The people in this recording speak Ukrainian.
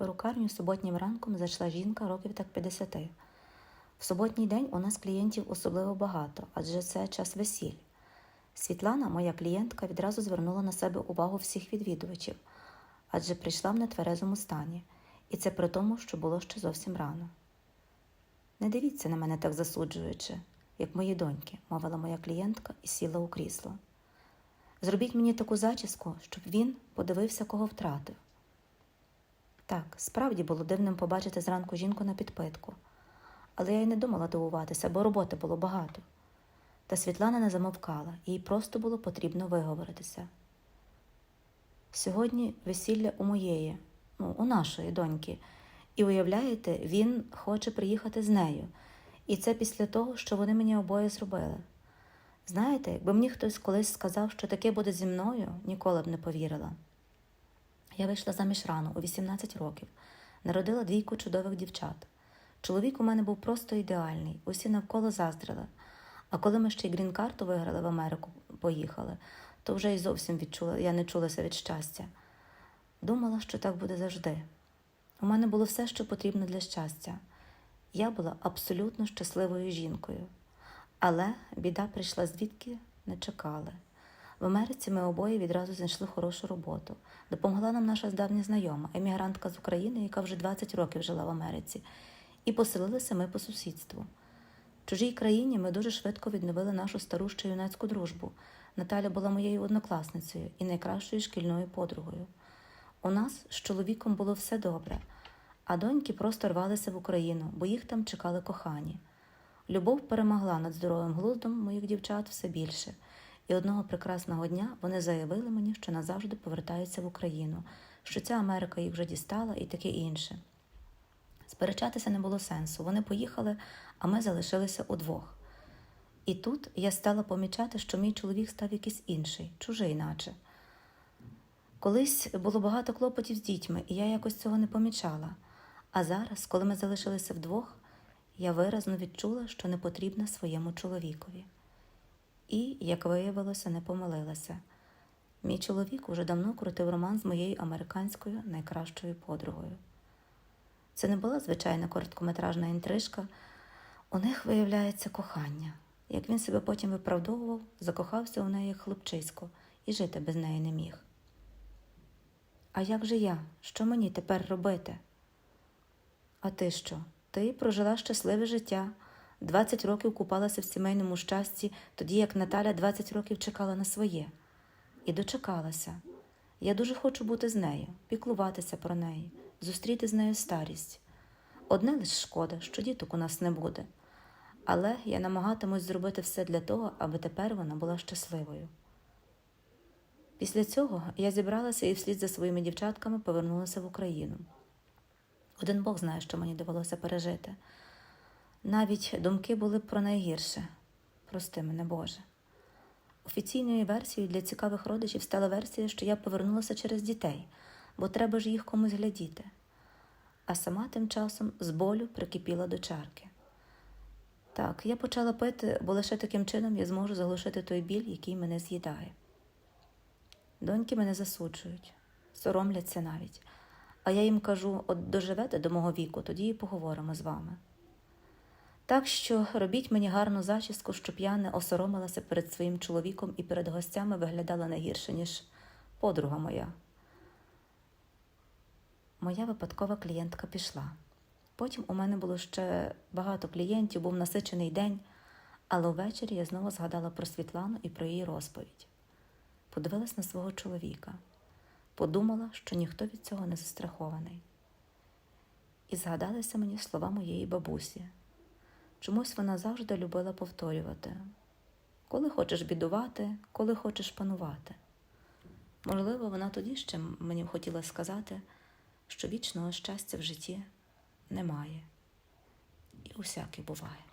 перукарню суботнім ранком зайшла жінка років так 50. В суботній день у нас клієнтів особливо багато, адже це час весіль. Світлана, моя клієнтка, відразу звернула на себе увагу всіх відвідувачів, адже прийшла в нетверезому стані, і це при тому, що було ще зовсім рано. Не дивіться на мене так засуджуючи, як мої доньки, мовила моя клієнтка і сіла у крісло. Зробіть мені таку зачіску, щоб він подивився, кого втратив. Так, справді було дивним побачити зранку жінку на підпитку, але я й не думала дивуватися, бо роботи було багато. Та Світлана не замовкала, їй просто було потрібно виговоритися. Сьогодні весілля у моєї, ну, у нашої доньки, і уявляєте, він хоче приїхати з нею. І це після того, що вони мені обоє зробили. Знаєте, якби мені хтось колись сказав, що таке буде зі мною, ніколи б не повірила. Я вийшла заміж рано, у 18 років, народила двійку чудових дівчат. Чоловік у мене був просто ідеальний, усі навколо заздрили. А коли ми ще й грін-карту виграли в Америку, поїхали, то вже й зовсім відчула, я не чулася від щастя. Думала, що так буде завжди. У мене було все, що потрібно для щастя. Я була абсолютно щасливою жінкою. Але біда прийшла звідки не чекали. В Америці ми обоє відразу знайшли хорошу роботу. Допомогла нам наша давня знайома, емігрантка з України, яка вже 20 років жила в Америці, і поселилися ми по сусідству. В чужій країні ми дуже швидко відновили нашу стару ще юнацьку дружбу. Наталя була моєю однокласницею і найкращою шкільною подругою. У нас з чоловіком було все добре, а доньки просто рвалися в Україну, бо їх там чекали кохані. Любов перемогла над здоровим глуздом моїх дівчат все більше, і одного прекрасного дня вони заявили мені, що назавжди повертаються в Україну, що ця Америка їх вже дістала і таке інше. Сперечатися не було сенсу. Вони поїхали, а ми залишилися удвох. І тут я стала помічати, що мій чоловік став якийсь інший, чужий, наче. Колись було багато клопотів з дітьми, і я якось цього не помічала. А зараз, коли ми залишилися вдвох, я виразно відчула, що не потрібна своєму чоловікові. І, як виявилося, не помилилася. Мій чоловік уже давно крутив роман з моєю американською найкращою подругою. Це не була звичайна короткометражна інтрижка. У них виявляється кохання. Як він себе потім виправдовував, закохався у неї як хлопчисько і жити без неї не міг. А як же я? Що мені тепер робити? А ти що? Ти прожила щасливе життя, 20 років купалася в сімейному щасті, тоді як Наталя 20 років чекала на своє. І дочекалася. Я дуже хочу бути з нею, піклуватися про неї, зустріти з нею старість. Одне лише шкода, що діток у нас не буде. Але я намагатимусь зробити все для того, аби тепер вона була щасливою. Після цього я зібралася і вслід за своїми дівчатками повернулася в Україну. Один Бог знає, що мені довелося пережити. Навіть думки були про найгірше. Прости мене, Боже. Офіційною версією для цікавих родичів стала версія, що я повернулася через дітей, бо треба ж їх комусь глядіти. А сама тим часом з болю прикипіла до чарки. Так, я почала пити, бо лише таким чином я зможу заглушити той біль, який мене з'їдає. Доньки мене засуджують, соромляться навіть. А я їм кажу: от доживете до мого віку, тоді і поговоримо з вами. Так що робіть мені гарну зачіску, щоб я не осоромилася перед своїм чоловіком і перед гостями виглядала не гірше, ніж подруга моя. Моя випадкова клієнтка пішла. Потім у мене було ще багато клієнтів, був насичений день, але ввечері я знову згадала про Світлану і про її розповідь. Подивилась на свого чоловіка, подумала, що ніхто від цього не застрахований. І згадалися мені слова моєї бабусі. Чомусь вона завжди любила повторювати коли хочеш бідувати, коли хочеш панувати. Можливо, вона тоді ще мені хотіла сказати, що вічного щастя в житті немає, і усяке буває.